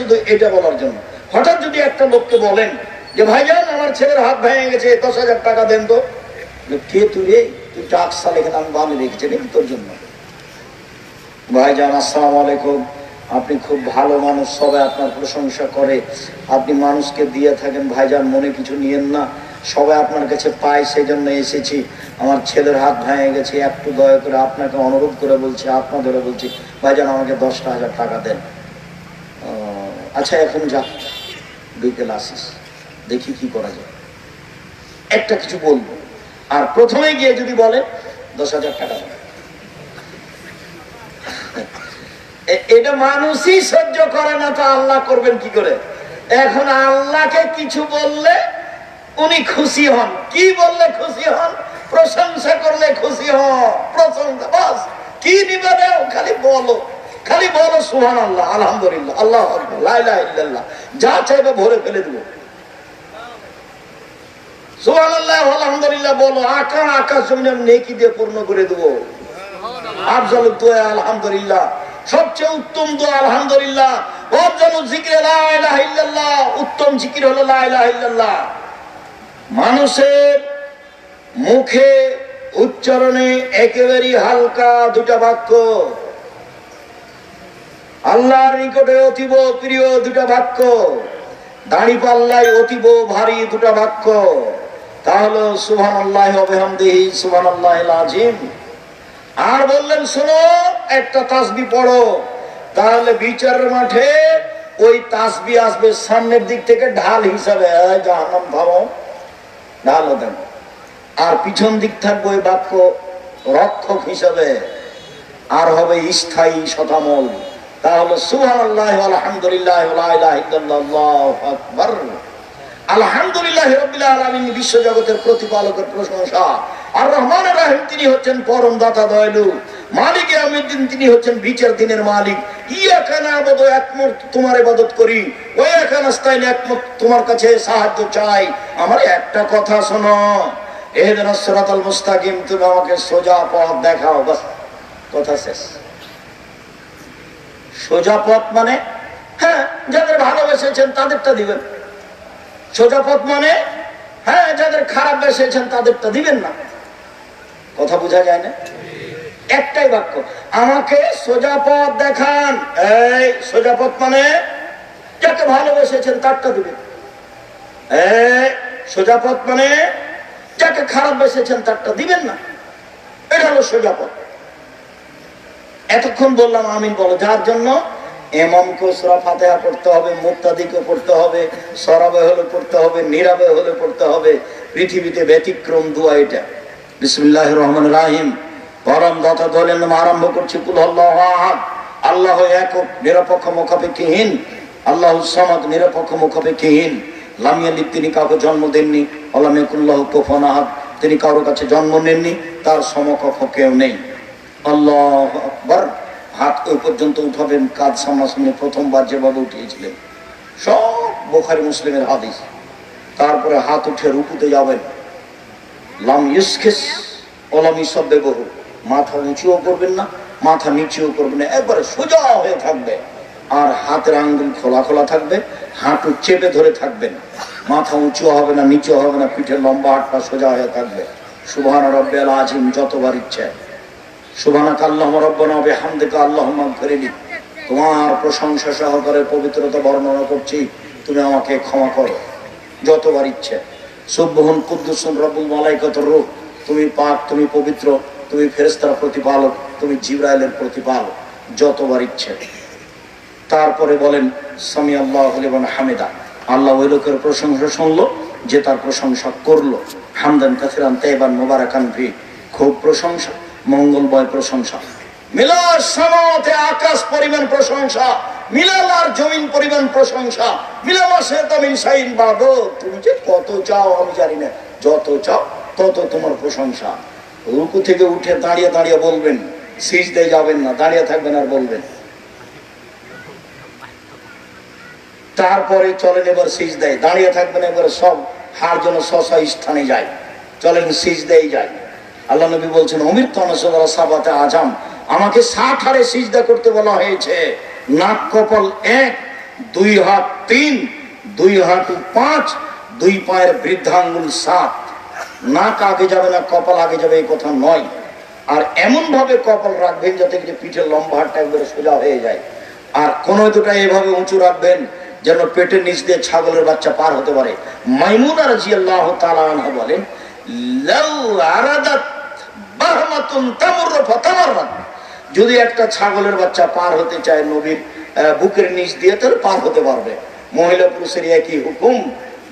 শুধু এটা বলার জন্য। হঠাৎ যদি একটা লোককে বলেন যে, ভাইজান, আমার ছেলের হাত ভেঙে গেছে, দশ হাজার টাকা দেন তো। কে তুই রে? তুই টাক সাল এখানে আমি বানিয়ে রেখেছি নাকি তোর জন্য। ভাইজান, আসসালামু আলাইকুম। আপনি খুব ভালো মানুষ, সবাই আপনার প্রশংসা করে। আপনি মানুষকে দিয়ে থাকেন, ভাইজান, মনে কিছু নিয়েন না। সবাই আপনার কাছে পায় সেই জন্য এসেছি। আমার ছেলের হাত ভেঙে গেছে, একটু দয়া করে আপনাকে অনুরোধ করে বলছি, আপনাদেরও বলছি, ভাইজান, আমাকে দশটা হাজার টাকা দেন। আচ্ছা এখন যা। বিকেল আসিস। দেখি কি করা যায়। একটা কিছু বলব। আর প্রথমে গিয়ে যদি বলে, দশ হাজার টাকা এটা মানুষই সহ্য করে না তো আল্লাহ করবেন কি করে? এখন আল্লাহকে কিছু বললে উনি খুশি হন। কি বললে খুশি হন? প্রশংসা করলে খুশি হন। প্রশংসা, বাস। কি নিবে খালি বলো। খালি বলো সুহান আল্লাহ আলহামদুলিল্লাহ আল্লাহ। যা চাইবে ভরে ফেলে দেবো। সবচেয়ে উত্তম আলহামদুলিল্লাহ। উত্তম মানুষের মুখে উচ্চারণে একেবারে হালকা দুটা বাক্য। আল্লাহর নিকটে অতীব প্রিয় দুটা বাক্য। দাড়ি পাল্লাই অতীব ভারী দুটা বাক্য। তা হলো সুহান আল্লাহ অবেহামদেহি সুহান আল্লাহ আজিম আর বললেন, শোনো, একটা তাসবি পড়ো। তাহলে বিচারের মাঠে ওই তাসবি আসবে সামনের দিক থেকে ঢাল হিসাবে। জাহান্নাম ভাবো ঢালও দেন আর পিছন দিক থাকবে ওই বাক্য রক্ষক হিসাবে। আর হবে স্থায়ী শতামল। তাহলে সুহান আল্লাহ আলহামদুলিল্লাহ লা ইলাহা ইল্লাল্লাহ, আল্লাহু আকবার। আলহামদুলিল্লাহ রবিল আলমিন বিশ্ব প্রতিপালকের তিনি মালিক বিচার দিনের মালিক। ইয়া একমত তোমার করি। ওই একমত তোমার কাছে সাহায্য চাই। আমার একটা কথা শোনো। এহেদিন মুস্তাকিম তুমি আমাকে সোজা পথ দেখাও বাস কথা শেষ। সোজা পথ মানে? হ্যাঁ যাদের ভালোবেসেছেন তাদেরটা দিবেন। সোজা পথ মানে? হ্যাঁ যাদের খারাপ বেসেছেন তাদেরটা দিবেন না। কথা বোঝা যায় না? একটাই বাক্য, আমাকে সোজা পথ দেখান। এই সোজা পথ মানে? যাকে ভালোবেসেছেন তারটা দিবেন। সোজা পথ মানে? যাকে খারাপ বেসেছেন তারটা দিবেন না। এটা হলো সোজা পথ এতক্ষণ বললাম আমিন বলো, যার জন্য? এমামকে সুরা ফাতেহা পড়তে হবে, মুক্তাদিকে পড়তে হবে, সরাবে হলে পড়তে হবে, নীরবে হলে পড়তে হবে। পৃথিবীতে ব্যতিক্রম দুয়া এটা। বিসমুল্লাহ রহমান রাহিম। পরম দাতা দলের নাম আরম্ভ করছি, কুল আল্লাহ একক, নিরপেক্ষ, মুখাপেক্ষীহীন। আল্লাহ সমাদ, নিরপেক্ষ, মুখাপেক্ষীহীন। লামিয়ালিক তিনি কাউকে জন্ম দেননি। আল্লাহ কোফন আহাদ, তিনি কারোর কাছে জন্ম নেননি। তার সমকক্ষ কেউ নেই। আল্লাহ আকবর হাত ওই পর্যন্ত উঠাবেন কাজ সামনাসামনি প্রথমবার যেভাবে উঠিয়েছিলেন। সব বোখারি মুসলিমের হাদিস। তারপরে হাত উঠে রুকুতে যাবেন। লাম ইউসখেস, ওলাম ইসব্বে বহু মাথা উঁচুও করবেন না, মাথা নিচেও করবেন না, একবারে সোজা হয়ে থাকবে। আর হাতের আঙ্গুল খোলা খোলা থাকবে, হাঁটু চেপে ধরে থাকবেন। মাথা উঁচু হবে না নিচু হবে না পিঠে লম্বা হাটটা সোজা হয়ে থাকবে। সুবহান রব্বিল আজিম যতবার ইচ্ছে। সুবহানাক আল্লাহুম্মা রাব্বানা আল্লাহুম্মা গফিরলি তোমার প্রশংসা সহকারে পবিত্রতা বর্ণনা করছি, তুমি আমাকে ক্ষমা করো। যতবার ইচ্ছে। কুদ্দুসুন রব্বুল মালাইকাতুর রূহ। তুমি পাক, তুমি পবিত্র, তুমি ফেরেশতার প্রতিপালক, তুমি জিবরাইলের প্রতিপালক। যতবার ইচ্ছে। তারপরে বলেন সামি আল্লাহ হামিদা। আল্লাহ ওই লোকের প্রশংসা শুনলো, যে তার প্রশংসা করল। হামদান কাথিরান তেবান মোবারাকান ভি খুব প্রশংসা। মঙ্গলময় প্রশংসা। মিলার সামাতে আকাশ পরিমাণ প্রশংসা মিলাল আর জমিন পরিমাণ প্রশংসা মিলামা সে তামিন সাইন বাদো তুমি যে কত চাও আমি জানি না। যত চাও, তত তোমার প্রশংসা। রুকু থেকে উঠে দাঁড়িয়ে দাঁড়িয়ে বলবেন সিজদে যাবেন না, দাঁড়িয়ে থাকবেন আর বলবেন। তারপরে চলেন এবার সিজ দেয় দাঁড়িয়ে থাকবেন এবার সব, হার জন্য স্বস্ব স্থানে যায়। চলেন সিজ দেয় যায় আল্লাহ নবী বলছেন অমির সাবাতে আজাম। আমাকে ষাট হারে সিজদা করতে বলা হয়েছে। নাক কপাল এক, দুই হাত তিন, দুই হাঁটু পাঁচ, দুই পায়ের বৃদ্ধাঙ্গুল সাত। নাক আগে যাবে না, কপাল আগে যাবে এই কথা নয়। আর এমন ভাবে কপাল রাখবেন যাতে করে পিঠের লম্বা হাতটা একবারে সোজা হয়ে যায়। আর কোন দুটা এভাবে উঁচু রাখবেন যেন পেটের নিচ দিয়ে ছাগলের বাচ্চা পার হতে পারে। মাইমুন আর তাআলা আনহা বলেন যদি একটা ছাগলের বাচ্চা পার হতে চায় নবীর বুকের নিচ দিয়ে, তাহলে পার হতে পারবে। মহিলা পুরুষের একই হুকুম,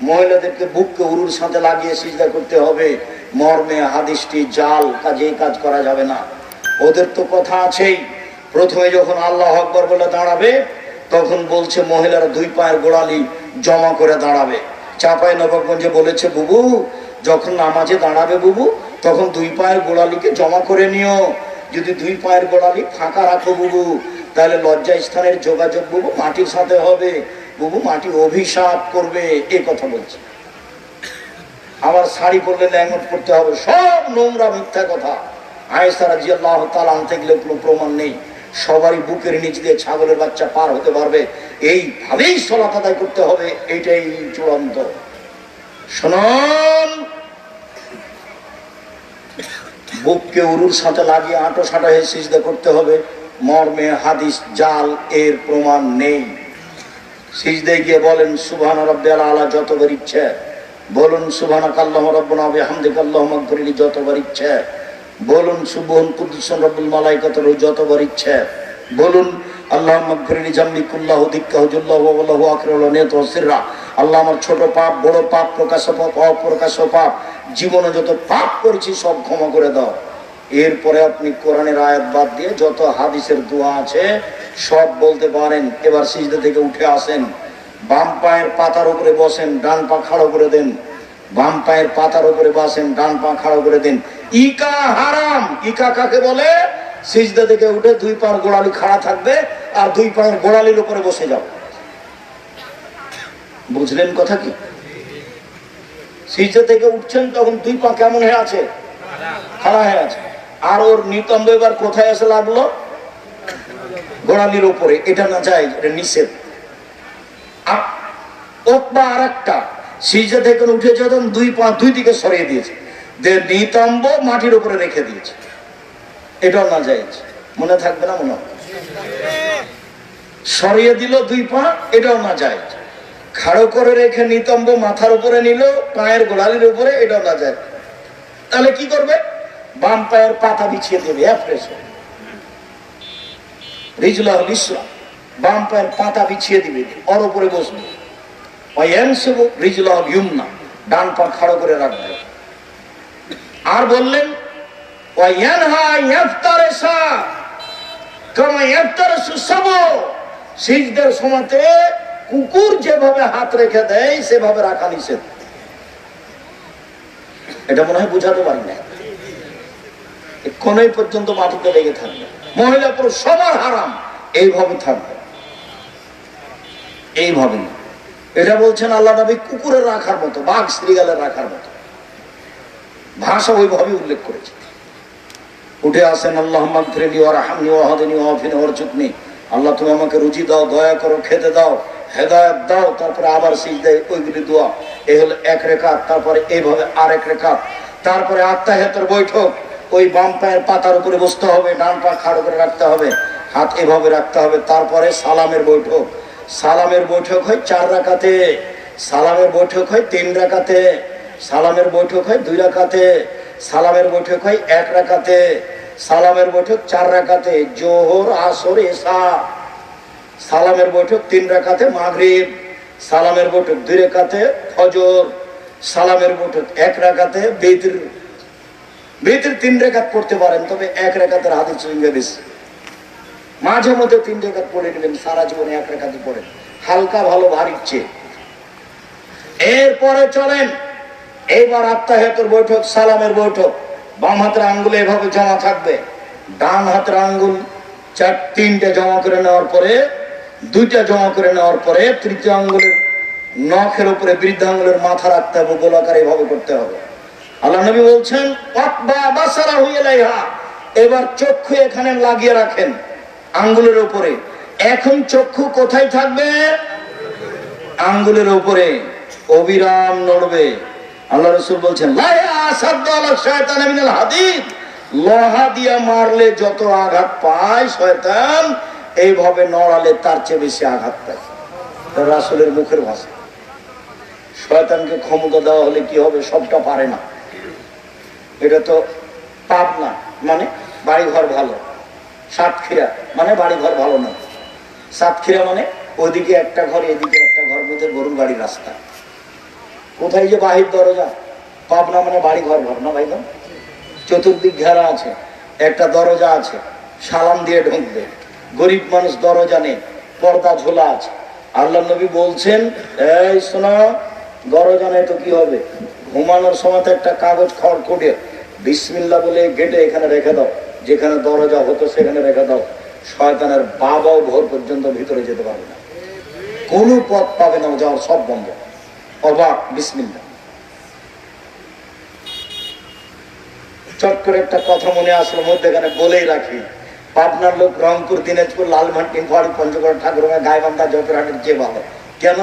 মহিলাদেরকে বুককে উরুর সাথে লাগিয়ে সিজদা করতে হবে। মর্মে হাদিসটি জাল, কাজে কাজ করা যাবে না। ওদের তো কথা আছেই। প্রথমে যখন আল্লাহ আকবর বলে দাঁড়াবে, তখন বলছে মহিলারা দুই পায়ের গোড়ালি জমা করে দাঁড়াবে। চাপাই নবাবগঞ্জে বলেছে, বুবু, যখন নামাজে দাঁড়াবে বুবু তখন দুই পায়ের গোড়ালিকে জমা করে নিও। যদি দুই পায়ের গোড়ালি ফাঁকা রাখো বুবু, তাহলে লজ্জা স্থানের যোগাযোগ বুবু মাটির সাথে হবে। বুবু মাটি অভিশাপ করবে, এ কথা বলছে। আবার শাড়ি পরলে ল্যাঙ্গট পড়তে হবে, সব নোংরা মিথ্যা কথা। আয়েসারা জিয়াল্লাহ তালা আনতে গেলে কোনো প্রমাণ নেই। সবারই বুকের নিচ দিয়ে ছাগলের বাচ্চা পার হতে পারবে। এইভাবেই সলাত আদায় করতে হবে এইটাই চূড়ান্ত। শোনন বুককে উরুর সাথে লাগিয়ে আঁটো সাঁটো হয়ে সিজদা করতে হবে। মর্মে হাদিস, জাল, এর প্রমাণ নেই। সিজদে গিয়ে বলেন সুবহান রব্বিয়াল আলা, যতবার ইচ্ছে। বলুন সুবহান কাল্লাহ রব্বনা বিহামদিক আল্লাহ মাগফিরলি, যতবার ইচ্ছে। বলুন সুবহান কুদ্দুসন রব্বুল মালাইকাতের যতবার ইচ্ছে। বলুন, আল্লাহ মাগফিরলি জাম্মি কুল্লাহু দিক্কাহু জুল্লাহু ওয়া ওয়াল্লাহু আকরাহু নিয়ত ওয়া সিররা। আল্লাহ আমার ছোট পাপ, বড় পাপ প্রকাশ পাপ অপ্রকাশ পাপ জীবনে যত পাপ করেছি, সব ক্ষমা করে দাও। এরপরে আপনি কোরআনের আয়াত বাদ দিয়ে যত হাদিসের দোয়া আছে, সব বলতে পারেন। এবার সিজদা থেকে উঠে আসেন। বাম পায়ের পাতার উপরে বসেন, ডান পা খাড়ো করে দেন। বাম পায়ের পাতার উপরে বসেন, ডান পা খাড়ো করে দেন। ইকা হারাম! ইকা কাকে বলে? সিজদা থেকে উঠে দুই পায়ের গোড়ালি খাড়া থাকবে আর দুই পায়ের গোড়ালির উপরে বসে যাও। বুঝলেন কথা কি? সিজদা থেকে উঠছেন, তখন দুই পা কেমন হয়ে আছে? খাড়া হয়ে আছে। আর ওর নিতম্ব এবার কোথায় এসে লাগল? গোড়ালির উপরে। এটা না যায়, এটা নিষেধ। ওকবা আর একটা সিজা থেকে উঠে যখন দুই পা দুই দিকে সরিয়ে দিয়েছে। নিতম্ব মাটির উপরে রেখে দিয়েছে। এটাও না যায়। মনে থাকবে না মনে সরিয়ে দিল দুই পা, এটাও না যায়। খাড়ো করে রেখে নিতম্ব মাথার উপরে নিল, পায়ের গোড়ালির উপরে এটাও না যায়। তাহলে কি করবে? বাম পায়ের পাতা বিছিয়ে দেবে বাম পায়ের পাতা বিছিয়ে দিবে, ওর উপরে বসবে। ডান পা খাড়ো করে রাখবে। আর বললেন সময়তে কুকুর যেভাবে হাত রেখে দেয়, সেভাবে রাখা নিষেধ। এটা মনে হয় বুঝাতে পারি না কোনই পর্যন্ত মাটিতে লেগে থাকবে। মহিলা পুরুষ সবার হারাম, এইভাবে থাকবে। এইভাবে। এটা বলছেন আল্লাহ নবী, কুকুরের রাখার মতো, বাঘ শ্রীগালের রাখার মতো। ভাষা ওইভাবে উল্লেখ করেছে। উঠে আসেন আল্লাহ ওয়া হাদিনি ওয়া আল্লাহ তুমি আমাকে রুচি দাও, দয়া করো, খেতে দাও। হেদায়েত দাও, তারপরে আবার সিজদায় ওইগুলি দোয়া। এই হলো এক রেখাত, তারপরে এইভাবে আর এক রেখাত। তারপরে আত্মাহেতের বৈঠক। ওই বাম পায়ের পাতার উপরে বসতে হবে, ডান পা খাড়ো করে রাখতে হবে, হাত এভাবে রাখতে হবে, তারপরে সালামের বৈঠক। সালামের বৈঠক হয় চার রাকাতে। সালামের বৈঠক হয় তিন রাকাতে। সালামের বৈঠক হয় দুই রাকাতে। সালামের বৈঠক হয় এক রাকাতে। সালামের বৈঠক চার রাকাতে। জোহর, আসর এসা সালামের বৈঠক তিন রাকাতে মাগরিব, সালামের বৈঠক দুই রাকাতে ফজর, সালামের বৈঠক এক রাকাতে বেতির বেতের তিন রেখাত পড়তে পারেন, তবে এক রেখাতের হাতের সঙ্গে বেশি মাঝে মধ্যে তিন রেখাত পড়ে নেবেন, সারা জীবনে এক রেখাতে পড়েন। হালকা ভালো ভারী ইচ্ছে এরপরে চলেন, এইবার আত্মাহেতর বৈঠক, সালামের বৈঠক। বাম হাতের আঙ্গুলে এভাবে জমা থাকবে। ডান হাতের আঙ্গুল চার, তিনটে জমা করে নেওয়ার পরে দুইটা জমা করে নেওয়ার পরে তৃতীয় আঙ্গুলের নখের উপরে বৃদ্ধ আঙ্গুলের মাথা রাখতে হবে, গোলাকার এভাবে করতে হবে। আল্লাহ নবী বলছেন। এবার চক্ষু এখানে লাগিয়ে রাখেন আঙ্গুলের উপরে। এখন চক্ষু কোথায় থাকবে? আঙ্গুলের উপরে। অবিরাম নড়বে। আল্লাহ রসুল বলছেন। লোহা দিয়া মারলে যত আঘাত পায়, শয়তান এইভাবে নড়ালে তার চেয়ে বেশি আঘাত পায়। রাসূলের মুখের ভাষা। শয়তানকে ক্ষমতা দেওয়া হলে কি হবে? সবটা পারে না। এটা তো পাপ না। মানে বাড়িঘর ভালো। সাতক্ষীরা। মানে বাড়িঘর ভালো না। সাতক্ষীরা মানে ওইদিকে একটা ঘর, এদিকে একটা ঘর মধ্যে গরুর বাড়ির রাস্তা। কোথায় যে বাহির দরজা? পাবনা মানে বাড়ি ঘর ঘর না ভাই চতুর্দিক ঘেরা আছে। একটা দরজা আছে। সালাম দিয়ে ঢুকবে। গরিব মানুষ দরজা নেই পর্দা ঝোলা আছে আল্লাহ নবী বলছেন, এই শোনা দরজা নেই তো কি হবে? ঘুমানোর সময় একটা কাগজ খড় করে বিসমিল্লা বলে গেটে এখানে রেখে দাও। যেখানে দরজা হতো সেখানে রেখে দাও। শয়তানের বাবাও ভোর পর্যন্ত ভিতরে যেতে পারবে না। কোনো পথ পাবে না, যাওয়ার সব বন্ধ। অবাক বিসমিল্লা চট করে একটা কথা মনে আসলো, মধ্যেখানে বলেই রাখি। পাবনার লোক রংপুর, দিনাজপুর লালমাটি ফাড়ি পঞ্চগড় ঠাকুর গাইবান্ধা, জয়পুরহাটের যে ভালো কেন?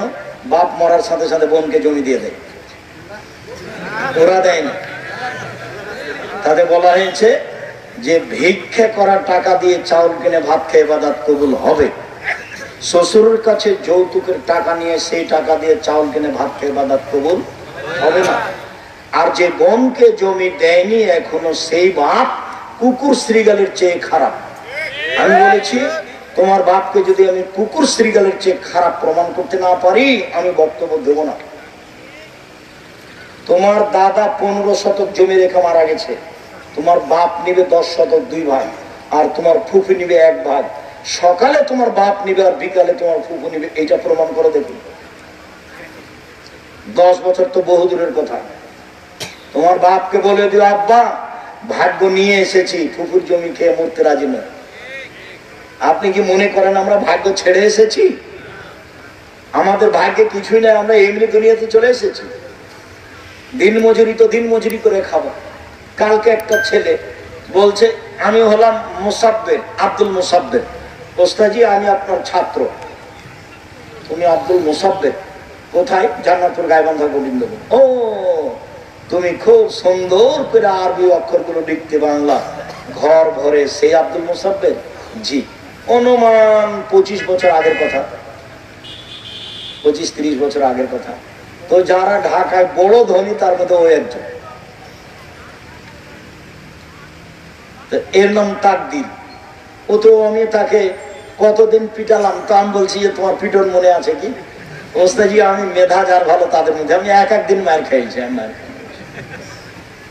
বাপ মরার সাথে সাথে বোনকে জমি দিয়ে দেয়। ওরা দেয় না। তাতে বলা হয়েছে যে ভিক্ষে করা টাকা দিয়ে চাউল কিনে ভাত খেয়ে বাদাত কবুল হবে। শ্বশুরের কাছে যৌতুকের টাকা নিয়ে সেই টাকা দিয়ে চাউল কিনে ভাত খেয়ে বাদাত কবুল হবে না। আর যে বোনকে জমি দেয়নি, এখনও সেই বাপ কুকুর শ্রীগালের চেয়ে খারাপ। আমি বলেছি, তোমার বাপকে যদি আমি কুকুর শ্রীগালের চেয়ে খারাপ প্রমাণ করতে না পারি, আমি বক্তব্য দেব না। তোমার দাদা পনেরো শতক জমি রেখে মারা গেছে। তোমার বাপ নিবে দশ শতক দুই ভাগ, আর তোমার ফুফু নিবে এক ভাগ। সকালে তোমার বাপ নিবে আর বিকালে তোমার ফুফু নিবে এটা প্রমাণ করে দেখুন দশ বছর তো বহু দূরের কথা। তোমার বাপকে বলে দিও, আব্বা, ভাগ্য নিয়ে এসেছি, ফুফুর জমি খেয়ে মরতে রাজি নয়। আপনি কি মনে করেন আমরা ভাগ্য ছেড়ে এসেছি? আমাদের ভাগ্যে কিছুই নাই, আমরা এমনি দুনিয়াতে চলে এসেছি। দিন মজুরি তো দিন মজুরি করে খাব। কালকে একটা ছেলে বলছে, আমি হলাম মুসাব্বের, আব্দুল মুসাব্বের। ওস্তাজি আমি আপনার ছাত্র। তুমি আব্দুল মুসাব্বের। কোথায়? জান্নাতুর গাইবান্ধা গোবিন্দপুর। ও, তুমি খুব সুন্দর করে আরবি অক্ষরগুলো লিখতে বাংলা। ঘর ভরে সেই আব্দুল মুসাব্বের? জি। অনুমান, পঁচিশ বছর আগের কথা। পঁচিশ, তিরিশ বছর আগের কথা। তো যারা ঢাকায় বড় ধনী, তার মধ্যে ওই একজন। এর নাম তাকদির। ও তো আমি তাকে কতদিন পিটালাম, তো আমি বলছি যে তোমার পিটন মনে আছে কি? ওস্তাজি, আমি মেধা যার ভালো, তাদের মধ্যে আমি এক একদিন মার খেয়েছি আমি মার খেয়েছি।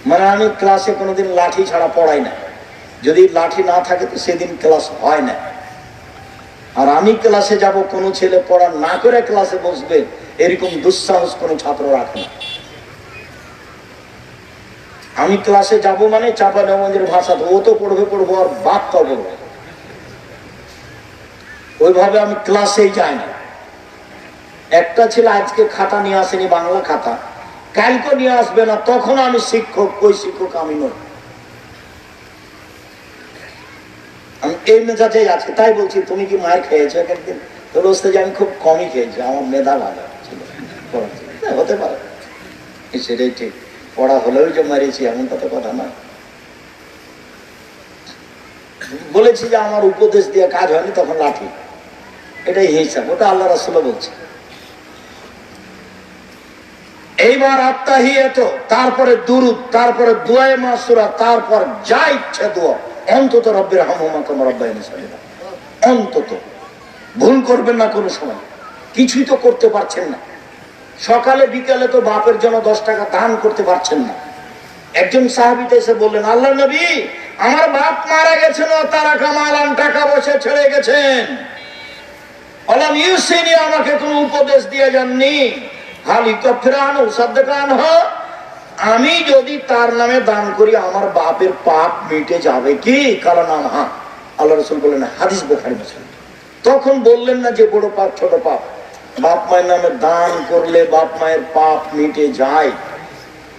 মানে আমি ক্লাসে কোনোদিন লাঠি ছাড়া পড়াই না যদি লাঠি না থাকে, তো সেদিন ক্লাস হয় না আর আমি ক্লাসে যাব, কোনো ছেলে পড়া না করে ক্লাসে বসবে, এরকম দুঃসাহস কোনো ছাত্র রাখে না। আমি ক্লাসে যাব মানে চাপা নগঞ্জের ভাষা ও তো পড়বে, পড়ব, আর বাপটা পড়বে ওইভাবে আমি ক্লাসেই যাই না। একটা ছেলে আজকে খাতা নিয়ে আসেনি, বাংলা খাতা। কালকে নিয়ে আসবে না, তখন আমি শিক্ষক, ওই শিক্ষক আমি নই। এই মেজাজে আছে তাই বলছি তুমি কি মায়ের খেয়েছো এক একদিন যে আমি খুব কমই খেয়েছি আমার মেধা। হ্যাঁ, হতে পারে। সেটাই ঠিক। পড়া হলেও যে মারিয়েছি এমন কথা না। বলেছি যে আমার উপদেশ দিয়ে কাজ হয়নি তখন লাঠি। এটাই হিসাব ওটা আল্লাহ রাসুল্লাহ বলছে। এইবার আত্মাহিয়াত তারপরে দুরুদ তারপরে দুয়ায় মাসুরা তারপর যা ইচ্ছা দোয়া। অন্তত রব্বের হামহুমা কম রব্বাইনি সালিমা অন্তত। ভুল করবেন না কোনো সময়। কিছুই তো করতে পারছেন না। সকালে, বিকালে তো বাপের জন্য দশ টাকা দান করতে পারছেন না। একজন সাহাবিতে এসে বললেন, আল্লাহ নবী, আমার বাপ মারা গেছেন ও তারা কামালান, টাকা বসে ছেড়ে গেছেন। আমাকে কোনো উপদেশ দিয়ে যাননি। হালি কফিরান সাদ্দান হ। আমি যদি তার নামে দান করি, আমার বাপের পাপ মিটে যাবে কি? কারণ হ্যাঁ আল্লাহ রসুল বললেন, হাদিস বোখারি বলছেন তখন বললেন না যে, বড় পাপ, ছোট পাপ। বাপ মায়ের নামে দান করলে বাপ মায়ের পাপ মিটে যায়।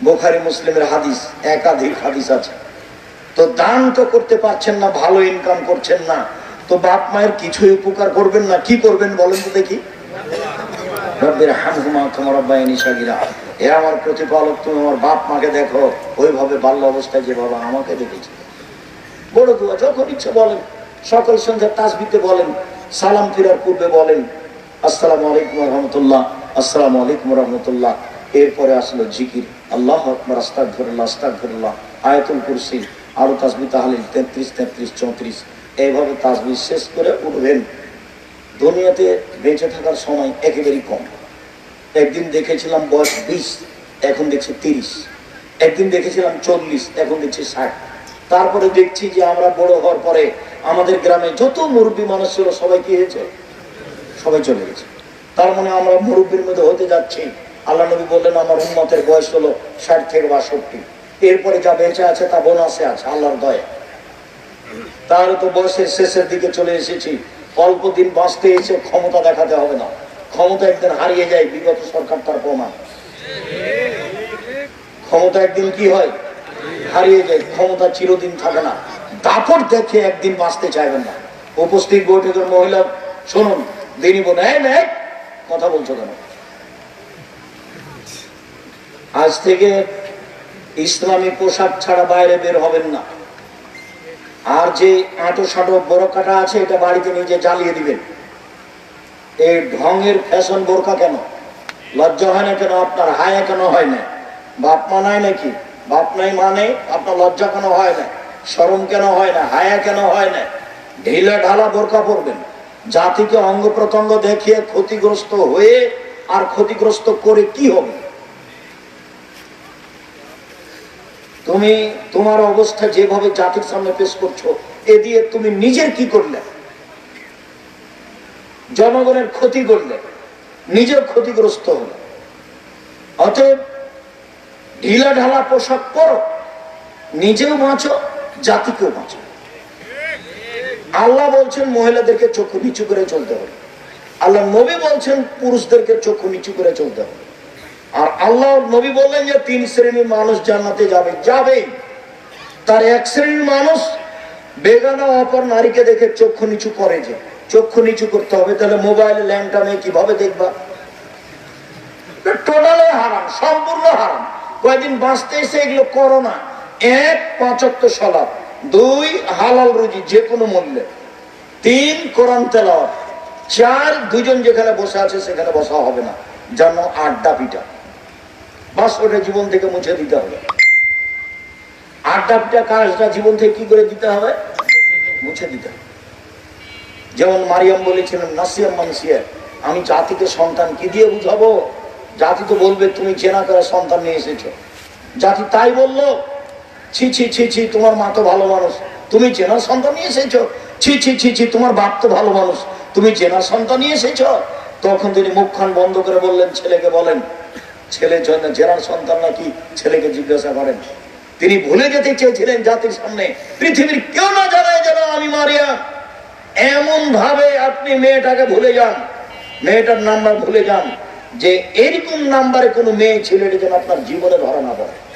বোখারি মুসলিমের হাদিস, একাধিক হাদিস আছে। তো দান তো করতে পারছেন না, ভালো ইনকাম করছেন না। তো বাপ মায়ের কিছুই উপকার করবেন না, কি করবেন বলেন তো দেখি। রব্বের হামহুমা তোমার রব্বায়নি সাগিরা। এ আমার প্রতিপালক, তুমি আমার বাপ মাকে দেখো, ওইভাবে বাল্য অবস্থায় যেভাবে আমাকে দেখেছি। বড় দোয়া, যখন ইচ্ছে বলেন, সকল সন্ধ্যা তাসবিতে বলেন, সালাম ফিরার পূর্বে বলেন, আসসালামু আলাইকুম রহমতুল্লাহ, আসসালামু আলাইকুম রহমতুল্লাহ। এরপরে আসলো জিকির, আল্লাহ আকবর আস্তাক ধরুল্লাহ আস্তাক ধরুল্লাহ আয়াতুল কুরসি, আরও তাসবি তাহলে তেত্রিশ তেত্রিশ, চৌত্রিশ। এইভাবে তাসবি শেষ করে উঠবেন। দুনিয়াতে বেঁচে থাকার সময় একেবারেই কম। একদিন দেখেছিলাম বয়স বিশ, এখন দেখছি তিরিশ। একদিন দেখেছিলাম চল্লিশ, এখন দেখছি ষাট। তারপরে দেখছি যে আমরা বড় হওয়ার পরে আমাদের গ্রামে যত মুরব্বী মানুষ ছিল, সবাই কি হয়েছে? সবাই চলে গেছে। তার মানে আমরা মুরব্বীর মধ্যে হতে যাচ্ছি। আল্লাহ নবী বললেন, আমার উন্মতের বয়স হলো ষাট থেকে বাষট্টি। এরপরে যা বেঁচে আছে তা বোনাসে আছে, আল্লাহর দয়া। তার তো বয়সের শেষের দিকে চলে এসেছি। অল্প দিন বাঁচতে এসে ক্ষমতা দেখাতে হবে না। ক্ষমতা একদিন হারিয়ে যায়, বিগত সরকার তার প্রমাণ। ক্ষমতা একদিন কি হয়? হারিয়ে যায়, ক্ষমতা চিরদিন থাকে না। দাপট দেখে একদিন বাঁচতে চাইবেন না। উপস্থিত বৈঠকের মহিলা, শুনুন দিনী বোন কথা বলছো কেন? আজ থেকে ইসলামী পোশাক ছাড়া বাইরে বের হবেন না। আর যে আঁটো সাঁটো বড় কাটা আছে, এটা বাড়িতে নিজে জ্বালিয়ে দিবেন। এই ঢঙের ফ্যাশন বোরকা কেন? লজ্জা হয় না কেন? আপনার হায়া কেন হয় না? বাপ মা নাই নাকি? বাপ নাই মানে আপনার লজ্জা কেন হয় না? শরম কেন হয় না? হায়া কেন হয় না? ঢিলা ঢালা বোরকা পরবেন। জাতিকে অঙ্গ প্রত্যঙ্গ দেখিয়ে ক্ষতিগ্রস্ত হয়ে আর ক্ষতিগ্রস্ত করে কি হবে? তুমি, তোমার অবস্থা যেভাবে জাতির সামনে পেশ করছ, এ দিয়ে তুমি নিজের কি করলে? জনগণের ক্ষতি করলে নিজের ক্ষতিগ্রস্ত হলে। অতএব ঢিলা ঢালা পোশাক পরো, নিজেও বাঁচো, জাতিকেও বাঁচো। আল্লাহ বলছেন, মহিলাদেরকে চক্ষু নিচু করে চলতে হবে। আল্লাহ নবী বলছেন, পুরুষদেরকে চক্ষু নিচু করে চলতে হবে। আর আল্লাহ নবী বললেন যে, তিন শ্রেণির মানুষ জান্নাতে যাবে যাবে তার এক শ্রেণির মানুষ বেগানা অপর নারীকে দেখে চক্ষু নিচু করে যে। চক্ষু নিচু করতে হবে, তাহলে মোবাইল ল্যান্ডটা মেয়ে কীভাবে দেখবা? টোটালে হারাম, সম্পূর্ণ হারাম। কয়েকদিন বাঁচতে এসে এগুলো করো না। এক পাঁচক্ত সলাপ দুই হালাল রুজি যে কোনো মূল্যে। তিন কোরআন তেলাওয়াত, চার দুজন যেখানে বসে আছে সেখানে বসা হবে না। যেন আড্ডা পিটা। বাস ওটা জীবন থেকে মুছে দিতে হবে। আড্ডা পিটা কাজটা জীবন থেকে কি করে দিতে হবে? মুছে দিতে হবে। যেমন মারিয়াম বলেছিলেন, নাসিয়াম মানসিয়া আমি জাতিকে সন্তান কি দিয়ে বুঝাবো? জাতি তো বলবে, তুমি চেনা করে সন্তান নিয়ে এসেছ? জাতি তাই বলল, ছি ছি ছি ছি, তোমার মা তো ভালো মানুষ। তুমি চেনার সন্তান নিয়ে এসেছ? ছি ছি ছি ছি, তোমার বাপ তো ভালো মানুষ। তুমি চেনার সন্তান নিয়ে এসেছ? তখন তিনি মুখখান বন্ধ করে বললেন, ছেলেকে বলেন ছেলে জেনার সন্তান নাকি ছেলেকে জিজ্ঞাসা করেন? তিনি ভুলে যেতে চেয়েছিলেন জাতির সামনে, পৃথিবীর কেউ না জানায় যেন আমি মারিয়া এমন ভাবে আপনি মেয়েটাকে ভুলে যান। মেয়েটার নাম্বার ভুলে যান যে এরকম নাম্বারে কোনো মেয়ে ছেলেটি যেন আপনার জীবনে ধরা না পড়ে।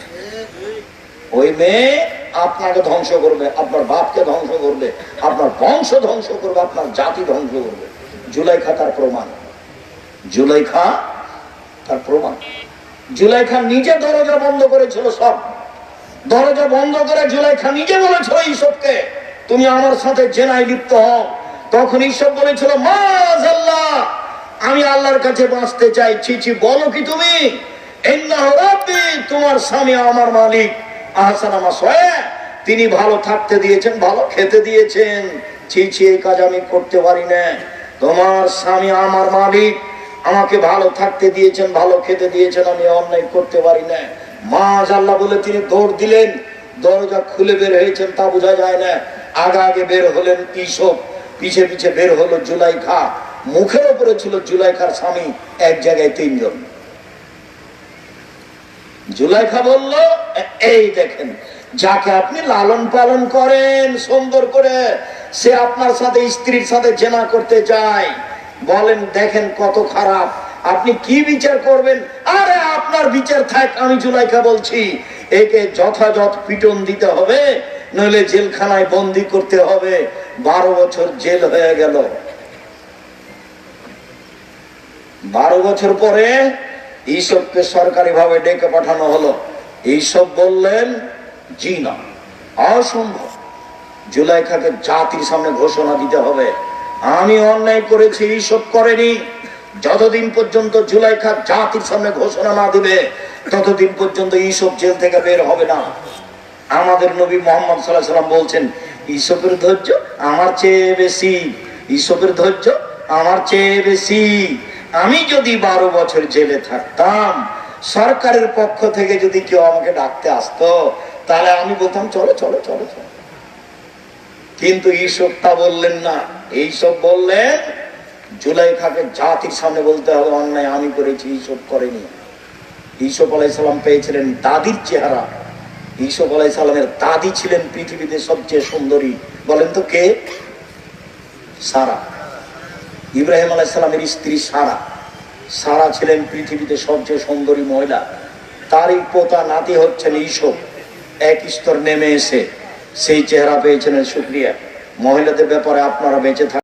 ওই মেয়ে আপনাকে ধ্বংস করবে, আপনার বাপকে ধ্বংস করবে, আপনার বংশ ধ্বংস করবে, আপনার জাতি ধ্বংস করবে। জুলাইখা তার প্রমাণ। জুলাইখা তার প্রমাণ। জুলাইখা নিজে দরজা বন্ধ করেছিল সব। দরজা বন্ধ করে জুলাইখা নিজে বলেছিল এইসবকে তুমি আমার সাথে জেনায় লিপ্ত হও। তখন ঈশ্বর বলেছিল মাজ আল্লাহ আমি আল্লাহর কাছে বাঁচতে চাই ছি বলো কি তুমি? তোমার স্বামী আমার মালিক। তিনি ভালো থাকতে দিয়েছেন, ভালো খেতে দিয়েছেন। ছি ছি, এই কাজ আমি করতে পারি না। তোমার স্বামী আমার মালিক, আমাকে ভালো থাকতে দিয়েছেন, ভালো খেতে দিয়েছেন, আমি অন্যায় করতে পারি না। মা আল্লাহ বলে তিনি দৌড় দিলেন। দরজা খুলে বের হয়েছেন, তা বোঝা যায় না। আগে আগে বের হলেন ইসব পিছে পিছে বের হলো জুলাইখা মুখের উপরে ছিল জুলাইখার স্বামী, এক জায়গায় তিনজন। জুলাইখা বলল, এই দেখেন, যাকে আপনি লালন পালন করেন, সুন্দর করে, সে আপনার সাথে, স্ত্রীর সাথে জেনা করতে চায়। বলেন, দেখেন কত খারাপ। আপনি কি বিচার করবেন? আরে, আপনার বিচার থাক, আমি জুলাইখা বলছি। একে যথাযথ পিটন দিতে হবে। নইলে জেলখানায় বন্দি করতে হবে। বারো বছর জেল হয়ে গেল। বারো বছর পরে এইসবকে সরকারি ভাবে ডেকে পাঠানো হলো। এইসব বললেন, জি না, অসম্ভব। জুলাইখাকে জাতির সামনে ঘোষণা দিতে হবে। আমি অন্যায় করেছি এইসব করেনি। যতদিন পর্যন্ত জুলাই জুলাইখা জাতির সামনে ঘোষণা না দিবে, ততদিন পর্যন্ত এইসব জেল থেকে বের হবে না। আমাদের নবী মোহাম্মদ সাল্লাম বলছেন ঈশপের ধৈর্য আমার চেয়ে বেশি ঈশপের ধৈর্য আমার চেয়ে বেশি। আমি যদি বারো বছর জেলে থাকতাম, সরকারের পক্ষ থেকে যদি কেউ আমাকে ডাকতে আসতো, তাহলে আমি বলতাম, চলো চলো চলো চলো। কিন্তু ঈশব তা বললেন না। এইসব বললেন জুলাই খাকে জাতির সামনে বলতে হবে, অন্যায় আমি করেছি এইসব করেনি। ঈসব আলাইসাল্লাম পেয়েছিলেন দাদির চেহারা। ঈসব আলাইসাল্লামের দাদি ছিলেন পৃথিবীতে সবচেয়ে সুন্দরী। বলেন তো কে? সারা। ইব্রাহিম আলাইসাল্লামের স্ত্রী সারা। সারা ছিলেন পৃথিবীতে সবচেয়ে সুন্দরী মহিলা। তারই পোতা নাতি হচ্ছেন ঈসব এক স্তর নেমে এসে সেই চেহারা পেয়েছিলেন শুক্রিয়া মহিলাদের ব্যাপারে আপনারা বেঁচে থাক